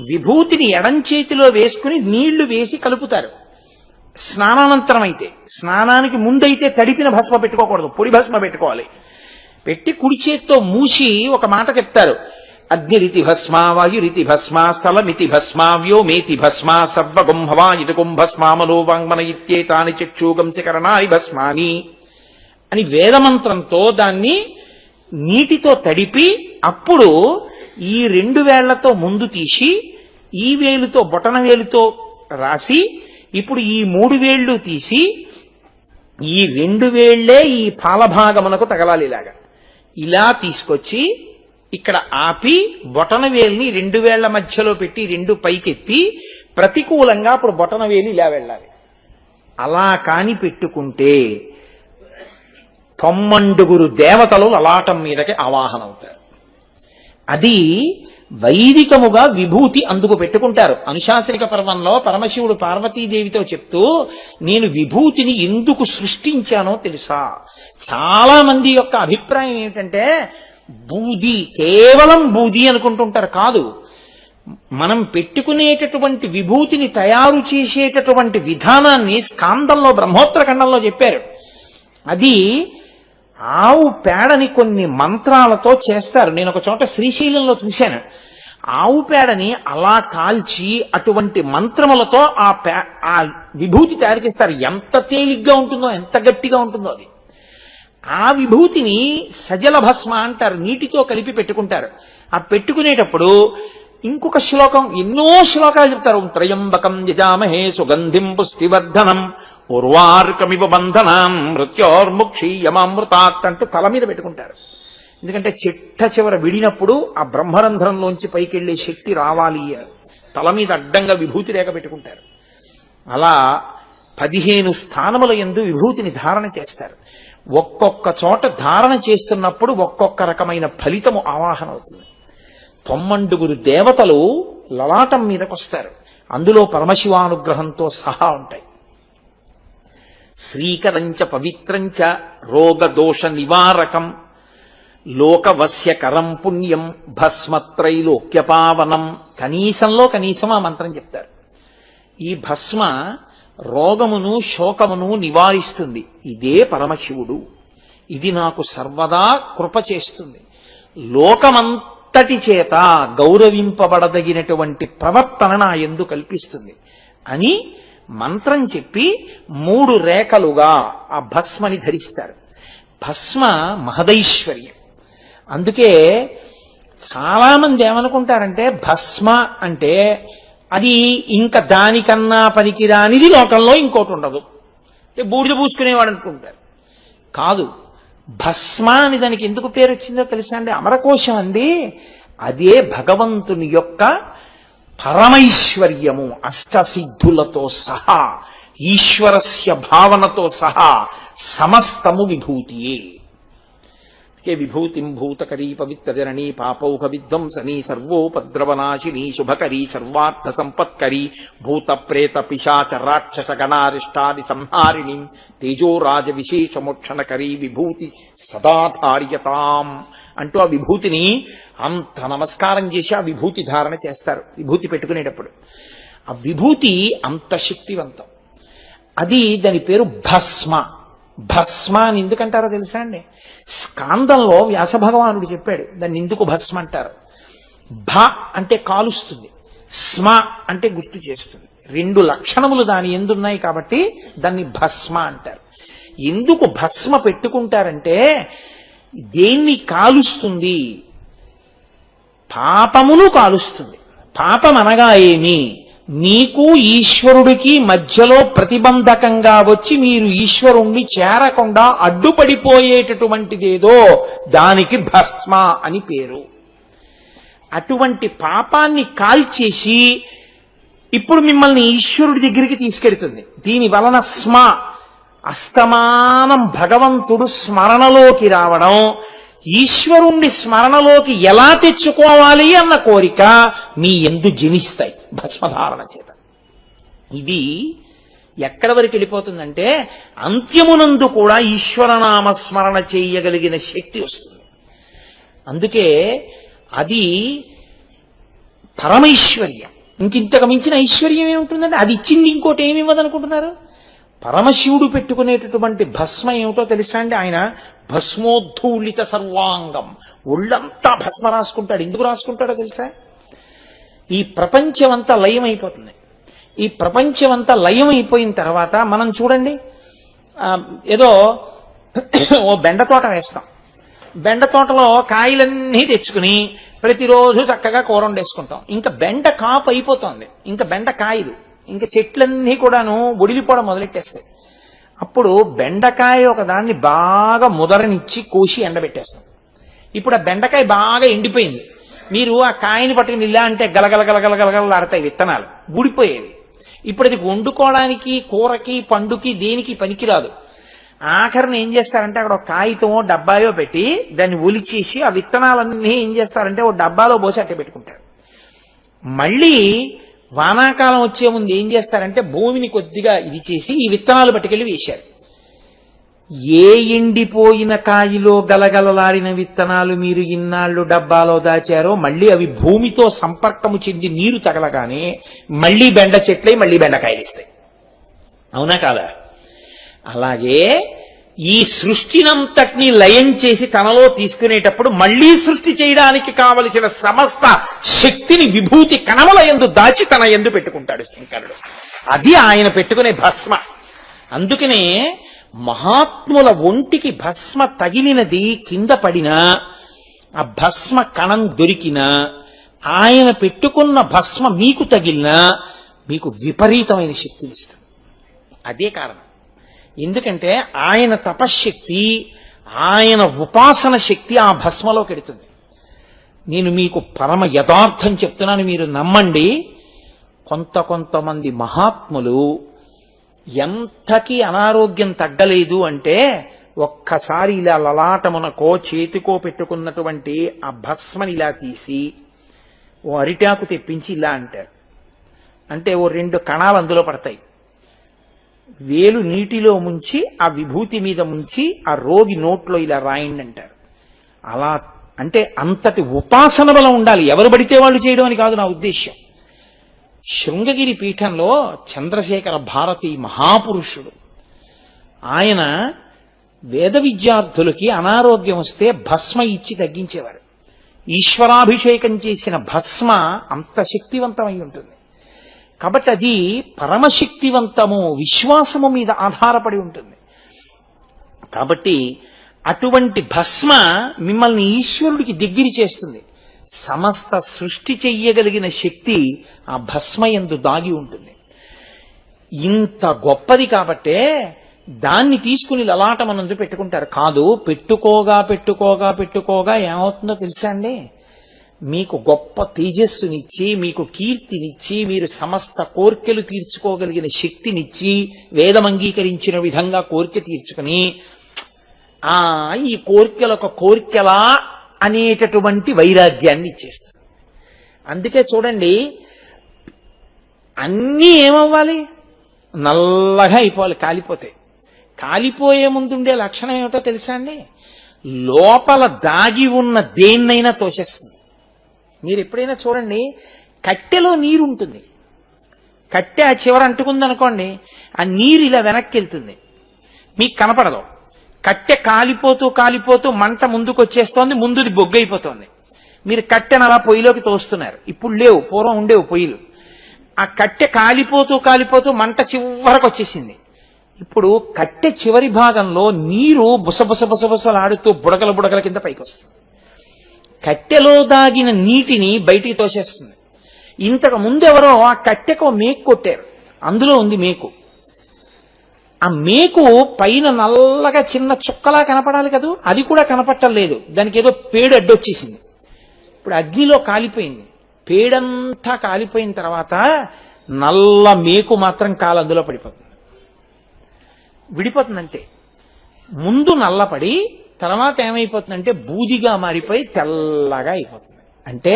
విభూతిని ఎడం చేతిలో వేసుకుని నీళ్ళు వేసి కలుపుతారు. స్నానానంతరం అయితే స్నానానికి ముందైతే తడిపిన భస్మ పెట్టుకోకూడదు పొడి భస్మ పెట్టుకోవాలి. పెట్టి కుడి చేత్తో మూసి ఒక మాట చెప్తారు. అగ్నిరితి భస్మ వాయురితి భస్మ స్థలమితి భస్మ వ్యోమేతి భస్మ సర్వగుంభవా భవాయితకుం భస్మ మనోవాంగ్మన ఇత్యేతాని చక్షుగంశకరణాని భస్మాని అని వేదమంత్రంతో దాన్ని నీటితో తడిపి అప్పుడు ఈ రెండు వేళ్ళతో ముందు తీసి ఈ వేలుతో బొటన వేలుతో రాసి ఇప్పుడు ఈ మూడు వేళ్ళు తీసి ఈ రెండు వేళ్ళే ఈ పాలభాగమునకు తగలాలి ఇలాగా. ఇలా తీసుకొచ్చి ఇక్కడ ఆపి బొటన వేలిని రెండు వేళ్ళ మధ్యలో పెట్టి రెండు పైకెత్తి ప్రతికూలంగా అప్పుడు బొటన వేలి ఇలా వెళ్ళాలి. అలా కాని పెట్టుకుంటే తొమ్మండుగురు దేవతలు లలాటం మీదకి ఆవాహన అవుతారు అది వైదికముగా విభూతి అందుకు పెట్టుకుంటారు. అనుశాసనిక పర్వంలో పరమశివుడు పార్వతీదేవితో చెప్తూ నేను విభూతిని ఎందుకు సృష్టించానో తెలుసా? చాలా మంది యొక్క అభిప్రాయం ఏమిటంటే బూది కేవలం బూది అనుకుంటుంటారు కాదు. మనం పెట్టుకునేటటువంటి విభూతిని తయారు చేసేటటువంటి విధానాన్ని స్కాందంలో బ్రహ్మోత్తర ఖండంలో చెప్పారు. అది ఆవు పేడని కొన్ని మంత్రాలతో చేస్తారు. నేను ఒక చోట శ్రీశైలంలో చూశాను. ఆవు పేడని అలా కాల్చి అటువంటి మంత్రములతో ఆ పే ఆ విభూతి తయారు చేస్తారు. ఎంత తేలిగ్గా ఉంటుందో ఎంత గట్టిగా ఉంటుందో అది. ఆ విభూతిని సజల భస్మ అంటారు. నీటితో కలిపి పెట్టుకుంటారు. ఆ పెట్టుకునేటప్పుడు ఇంకొక శ్లోకం ఎన్నో శ్లోకాలు చెప్తారు. త్రయంబకం యజామహే సుగంధిం పుష్టివర్ధనం. ఉర్వార్కమివ బంధనం మృత్యోర్ముక్షీయమామృతాత్ అంటూ తల మీద పెట్టుకుంటారు. ఎందుకంటే చిట్ట చివర విడినప్పుడు ఆ బ్రహ్మరంధ్రంలోంచి పైకెళ్ళే శక్తి రావాలి అని తల మీద అడ్డంగా విభూతి రేఖ పెట్టుకుంటారు. అలా పదిహేను స్థానముల ఎందు విభూతిని ధారణ చేస్తారు. ఒక్కొక్క చోట ధారణ చేస్తున్నప్పుడు ఒక్కొక్క రకమైన ఫలితము ఆవాహన అవుతుంది. తొమ్మండుగురు దేవతలు లలాటం మీదకొస్తారు. అందులో పరమశివానుగ్రహంతో సహా ఉంటాయి. శ్రీకరంచ పవిత్రంచ రోగదోష నివారకం లోకవస్యకరం పుణ్యం భస్మత్రైలోక్యపావనం. కనీసంలో కనీసం ఆ మంత్రం చెప్తారు. ఈ భస్మ రోగమును శోకమును నివారిస్తుంది. ఇదే పరమశివుడు. ఇది నాకు సర్వదా కృప చేస్తుంది. లోకమంతటి చేత గౌరవింపబడదగినటువంటి ప్రవర్తన నా ఎందు కల్పిస్తుంది అని మంత్రం చెప్పి మూడు రేఖలుగా ఆ భస్మని ధరిస్తారు. భస్మ మహదైశ్వర్యం. అందుకే చాలా మంది ఏమనుకుంటారంటే భస్మ అంటే అది ఇంకా దానికన్నా పనికిరానిది లోకంలో ఇంకోటి ఉండదు. బూడిద పూసుకునేవాడు అనుకుంటారు. కాదు భస్మ అని దానికి ఎందుకు పేరు వచ్చిందో తెలుసా అండి? అమరకోశం అండి అదే భగవంతుని యొక్క పరమైశ్వర్యము అష్టసిద్ధులతో సహా ఈశ్వరస్య భావనతో సహా సమస్తము విభూతియే. ఏ విభూతిం భూతకరీ పవిత్రజననీ పాపౌహ విధ్వంసనీ సర్వోపద్రవనాశినీ శుభకరీ సర్వార్థ సంపత్కరీ భూత ప్రేత పిశాచ రాక్షస గణారిష్టాది సంహారిణి తేజోరాజ విశేషమోక్షణకరీ విభూతి సదాధార్యతాం అంటూ ఆ విభూతిని అంత నమస్కారం చేసి ఆ విభూతి ధారణ చేస్తారు విభూతి పెట్టుకునేటప్పుడు. ఆ విభూతి అంత శక్తివంతం. అది దాని పేరు భస్మ. భస్మ అని ఎందుకంటారో తెలుసా అండి? స్కాందంలో వ్యాస భగవానుడు చెప్పాడు దాన్ని ఎందుకు భస్మ అంటారు. భ అంటే కాలుస్తుంది స్మ అంటే గుర్తు చేస్తుంది. రెండు లక్షణములు దాని ఎందున్నాయి కాబట్టి దాన్ని భస్మ అంటారు. ఎందుకు భస్మ పెట్టుకుంటారంటే దేన్ని కాలుస్తుంది? పాపమును కాలుస్తుంది. పాపం అనగా ఏమి? మీకు ఈశ్వరుడికి మధ్యలో ప్రతిబంధకంగా వచ్చి మీరు ఈశ్వరుణ్ణి చేరకుండా అడ్డుపడిపోయేటటువంటిదేదో దానికి భస్మ అని పేరు. అటువంటి పాపాన్ని కాల్చేసి ఇప్పుడు మిమ్మల్ని ఈశ్వరుడి దగ్గరికి తీసుకెడుతుంది దీని వలన స్మ అస్తమానం భగవంతుడు స్మరణలోకి రావడం ఈశ్వరుణ్ణి స్మరణలోకి ఎలా తెచ్చుకోవాలి అన్న కోరిక మీ ఎందు జనిస్తాయి. భస్మధారణ చేత. ఇది ఎక్కడ వరకు వెళ్ళిపోతుందంటే అంత్యమునందు కూడా ఈశ్వరనామ స్మరణ చేయగలిగిన శక్తి వస్తుంది. అందుకే అది పరమైశ్వర్యం. ఇంకింతకు మించిన ఐశ్వర్యం ఏముంటుందంటే అది ఇచ్చింది ఇంకోటి ఏమి ఇవ్వదనుకుంటున్నారు? పరమశివుడు పెట్టుకునేటటువంటి భస్మ ఏమిటో తెలుసా అండి? ఆయన భస్మోద్ధూళిత సర్వాంగం. ఒళ్ళంతా భస్మ రాసుకుంటాడు. ఎందుకు రాసుకుంటాడో తెలుసా? ఈ ప్రపంచమంతా లయం అయిపోతుంది ఈ ప్రపంచమంతా లయం అయిపోయిన తర్వాత మనం చూడండి ఏదో ఓ బెండ తోట వేస్తాం. బెండ తోటలో కాయలన్నీ తెచ్చుకుని ప్రతిరోజు చక్కగా కూర వండేసుకుంటాం. ఇంకా బెండ కాపు అయిపోతుంది. ఇంకా బెండ కాయదు. ఇంకా చెట్లన్నీ కూడాను ఒడిలిపోవడం మొదలెట్టేస్తాయి. అప్పుడు బెండకాయ ఒక దాన్ని బాగా ముదరనిచ్చి కోసి ఎండబెట్టేస్తాం. ఇప్పుడు ఆ బెండకాయ బాగా ఎండిపోయింది. మీరు ఆ కాయని పట్టుకుని ఇలా అంటే గలగల గలగలలాడతాయి విత్తనాలు ఊడిపోయేవి ఇప్పుడు అది వండుకోవడానికి కూరకి పండుకి దేనికి పనికిరాదు ఆఖరిని ఏం చేస్తారంటే అక్కడ ఒక కాగితమో డబ్బాయో పెట్టి దాన్ని ఒలిచేసి ఆ విత్తనాలన్నీ ఏం చేస్తారంటే ఓ డబ్బాలో పోసి అట్టే పెట్టుకుంటారు మళ్ళీ వానాకాలం వచ్చే ముందు ఏం చేస్తారంటే భూమిని కొద్దిగా ఇది చేసి ఈ విత్తనాలు పట్టుకెళ్ళి వేశారు ఏ ఎండిపోయిన కాయిలో గలగలలాడిన విత్తనాలు మీరు ఇన్నాళ్ళు డబ్బాలో దాచారో మళ్ళీ అవి భూమితో సంపర్కము చెంది నీరు తగలగానే మళ్ళీ బెండ చెట్లై మళ్ళీ బెండకాయలు ఇస్తాయి. అవునా కాదా? అలాగే ఈ సృష్టినంతటిని లయం చేసి తనలో తీసుకునేటప్పుడు మళ్ళీ సృష్టి చేయడానికి కావలసిన సమస్త శక్తిని విభూతి కణముల ఎందు దాచి తన ఎందు పెట్టుకుంటాడు శంకరుడు. అది ఆయన పెట్టుకునే భస్మ. అందుకనే మహాత్ముల ఒంటికి భస్మ తగిలినది కింద పడినా ఆ భస్మ కణం దొరికినా ఆయన పెట్టుకున్న భస్మ మీకు తగిలినా మీకు విపరీతమైన శక్తినిస్తుంది అదే కారణం. ఎందుకంటే ఆయన తపశ్శక్తి ఆయన ఉపాసన శక్తి ఆ భస్మలోకి ఎడుతుంది నేను మీకు పరమ యథార్థం చెప్తున్నాను మీరు నమ్మండి. కొంత కొంతమంది మహాత్ములు ఎంతకీ అనారోగ్యం తగ్గలేదు అంటే ఒక్కసారి ఇలా లలాటమునకో చేతికో పెట్టుకున్నటువంటి ఆ భస్మని ఇలా తీసి ఓ అరిటాకు తెప్పించి ఇలా అంటారు. అంటే ఓ రెండు కణాలు అందులో పడతాయి. వేలు నీటిలో ముంచి ఆ విభూతి మీద ముంచి ఆ రోగి నోట్లో ఇలా రాయండి అంటారు. అలా అంటే అంతటి ఉపాసన బలం ఉండాలి. ఎవరు పడితే వాళ్ళు చేయడం అని కాదు నా ఉద్దేశ్యం. శృంగగిరి పీఠంలో చంద్రశేఖర భారతి మహాపురుషుడు. ఆయన వేద విద్యార్థులకి అనారోగ్యం వస్తే భస్మ ఇచ్చి తగ్గించేవారు. ఈశ్వరాభిషేకం చేసిన భస్మ అంత శక్తివంతమై ఉంటుంది. కాబట్టి అది పరమశక్తివంతము విశ్వాసము మీద ఆధారపడి ఉంటుంది. కాబట్టి అటువంటి భస్మ మిమ్మల్ని ఈశ్వరుడికి దగ్గర చేస్తుంది. సమస్త సృష్టి చెయ్యగలిగిన శక్తి ఆ భస్మయందు దాగి ఉంటుంది. ఇంత గొప్పది కాబట్టే దాన్ని తీసుకుని లలాటమనందు పెట్టుకుంటారు. కాదు పెట్టుకోగా పెట్టుకోగా పెట్టుకోగా ఏమవుతుందో తెలుసా అండి? మీకు గొప్ప తేజస్సునిచ్చి మీకు కీర్తినిచ్చి మీరు సమస్త కోర్కెలు తీర్చుకోగలిగిన శక్తినిచ్చి వేదం అంగీకరించిన విధంగా కోరిక తీర్చుకుని ఆ ఈ కోర్కెలొక కోర్కెలా అనేటటువంటి వైరాగ్యాన్ని ఇచ్చేస్తుంది. అందుకే చూడండి అన్నీ ఏమవ్వాలి? నల్లగా అయిపోవాలి కాలిపోతే. కాలిపోయే ముందుండే లక్షణం ఏమిటో తెలుసా అండి? లోపల దాగి ఉన్న దేన్నైనా తోసేస్తుంది. మీరు ఎప్పుడైనా చూడండి కట్టెలో నీరు ఉంటుంది కట్టె ఆ చివర అంటుకుంది అనుకోండి ఆ నీరు ఇలా వెనక్కి వెళ్తుంది. మీకు కనపడదు. కట్టె కాలిపోతూ కాలిపోతూ మంట ముందుకు వచ్చేస్తోంది ముందుది బొగ్గైపోతోంది. మీరు కట్టెను అలా పొయ్యిలోకి తోస్తున్నారు. ఇప్పుడు లేవు పూర్వం ఉండేవు పొయ్యిలు. ఆ కట్టె కాలిపోతూ కాలిపోతూ మంట చివరకు వచ్చేసింది. ఇప్పుడు కట్టె చివరి భాగంలో నీరు బుసబుస బుసబుసలాడుతూ బుడగల బుడగల కింద పైకి వస్తుంది కట్టెలో దాగిన నీటిని బయటికి తోసేస్తుంది. ఇంతకు ముందెవరో ఆ కట్టెకు మేకు కొట్టారు. అందులో ఉంది మేకు. ఆ మేకు పైన నల్లగా చిన్న చుక్కలా కనపడాలి కదూ? అది కూడా కనపట్టలేదు దానికి ఏదో పేడు అడ్డొచ్చేసింది ఇప్పుడు అగ్నిలో కాలిపోయింది. పేడంతా కాలిపోయిన తర్వాత నల్ల మేకు మాత్రం కాలు అందులో పడిపోతుంది. విడిపోతుంది అంతే ముందు నల్లపడి తర్వాత ఏమైపోతుందంటే బూదిగా మారిపోయి తెల్లగా అయిపోతుంది. అంటే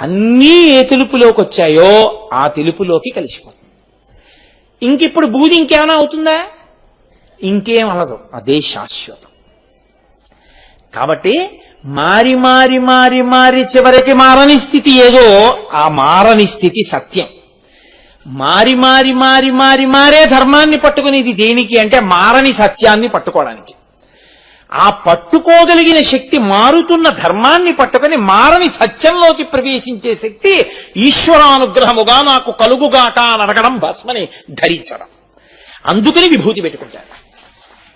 అన్నీ ఏ తెలుపులోకి వచ్చాయో ఆ తెలుపులోకి కలిసిపోతుంది. ఇంకిప్పుడు బూది ఇంకేమైనా అవుతుందా? ఇంకేం అనదు అదే శాశ్వతం. కాబట్టి మారి మారి మారి మారి చివరికి మారని స్థితి ఏదో ఆ మారని స్థితి సత్యం. మారి మారి మారి మారి మారే ధర్మాన్ని పట్టుకునేది దేనికి అంటే మారని సత్యాన్ని పట్టుకోవడానికి. ఆ పట్టుకోగలిగిన శక్తి మారుతున్న ధర్మాన్ని పట్టుకొని మారని సత్యంలోకి ప్రవేశించే శక్తి ఈశ్వరానుగ్రహముగా నాకు కలుగుగాక అని అడగడం భస్మని ధరించడం. అందుకని విభూతి పెట్టుకుంటాడు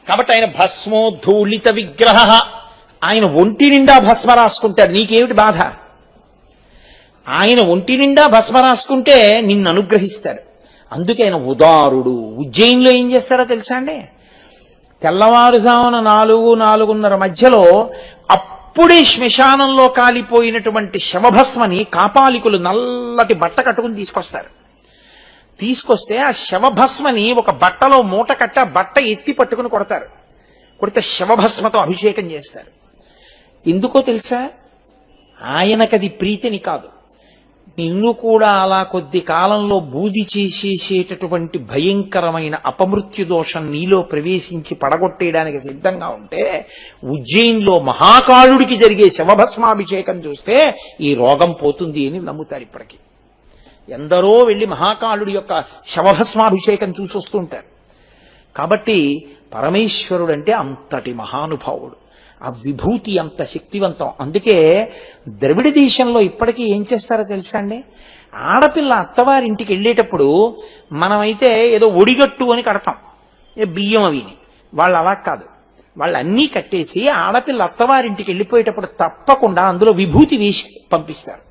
కాబట్టి ఆయన భస్మోద్ధూళిత విగ్రహ. ఆయన ఒంటి నిండా భస్మ రాసుకుంటాడు. నీకేమిటి బాధ? ఆయన ఒంటి నిండా భస్మ రాసుకుంటే నిన్ను అనుగ్రహిస్తాడు. అందుకే ఆయన ఉదారుడు. ఉజ్జయిన్లో ఏం చేస్తారో తెలుసా అండి? తెల్లవారుజామున నాలుగు నాలుగున్నర మధ్యలో అప్పుడే శ్మశానంలో కాలిపోయినటువంటి శవభస్మని కాపాలికులు నల్లటి బట్ట కట్టుకుని తీసుకొస్తారు. తీసుకొస్తే ఆ శవభస్మని ఒక బట్టలో మూట కట్టి ఆ బట్ట ఎత్తి పట్టుకుని కొడతారు. కొడితే శవభస్మతో అభిషేకం చేస్తారు. ఎందుకో తెలుసా? ఆయనకది ప్రీతిని కాదు. నిన్ను కూడా అలా కొద్ది కాలంలో బూది చేసేసేటటువంటి భయంకరమైన అపమృత్యు దోషం నీలో ప్రవేశించి పడగొట్టేయడానికి సిద్ధంగా ఉంటే ఉజ్జయిన్లో మహాకాళుడికి జరిగే శవభస్మాభిషేకం చూస్తే ఈ రోగం పోతుంది అని నమ్ముతారు ఇప్పటికీ. ఎందరో వెళ్ళి మహాకాళుడి యొక్క శవభస్మాభిషేకం చూసొస్తుంటారు కాబట్టి పరమేశ్వరుడు అంటే అంతటి మహానుభావుడు. ఆ విభూతి అంత శక్తివంతం. అందుకే ద్రవిడ దేశంలో ఇప్పటికీ ఏం చేస్తారో తెలుసా అండి? ఆడపిల్ల అత్తవారింటికి వెళ్ళేటప్పుడు మనమైతే ఏదో ఒడిగట్టు అని కడతాం. ఏ బియ్యం అవిని వాళ్ళు అలా కాదు. వాళ్ళు అన్నీ కట్టేసి ఆడపిల్ల అత్తవారింటికి వెళ్ళిపోయేటప్పుడు తప్పకుండా అందులో విభూతి వేసి పంపిస్తారు.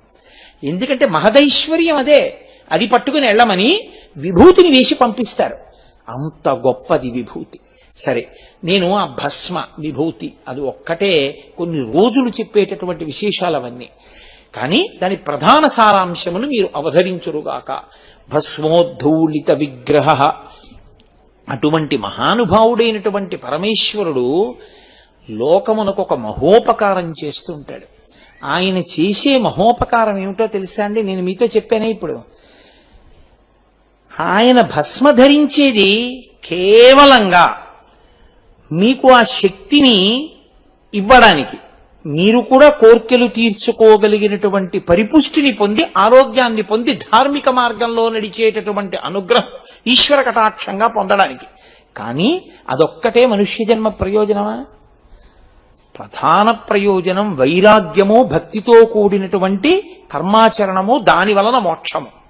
ఎందుకంటే మహదైశ్వర్యం అదే. అది పట్టుకుని వెళ్ళమని విభూతిని వేసి పంపిస్తారు. అంత గొప్పది విభూతి. సరే నేను ఆ భస్మ విభూతి అది ఒక్కటే కొన్ని రోజులు చెప్పేటటువంటి విశేషాలు అవన్నీ కానీ దాని ప్రధాన సారాంశమును మీరు అవధరించురుగాక. భస్మోద్ధూళిత విగ్రహ. అటువంటి మహానుభావుడైనటువంటి పరమేశ్వరుడు లోకమునకు ఒక మహోపకారం చేస్తుంటాడు. ఆయన చేసే మహోపకారం ఏమిటో తెలుసా అండి? నేను మీతో చెప్పానే ఇప్పుడు. ఆయన భస్మ ధరించేది కేవలంగా మీకు ఆ శక్తిని ఇవ్వడానికి మీరు కూడా కోర్కెలు తీర్చుకోగలిగినటువంటి పరిపుష్టిని పొంది ఆరోగ్యాన్ని పొంది ధార్మిక మార్గంలో నడిచేటటువంటి అనుగ్రహం ఈశ్వర కటాక్షంగా పొందడానికి. కానీ అదొక్కటే మనుష్య జన్మ ప్రయోజనమా? ప్రధాన ప్రయోజనం వైరాగ్యము భక్తితో కూడినటువంటి కర్మాచరణము దాని వలన మోక్షము.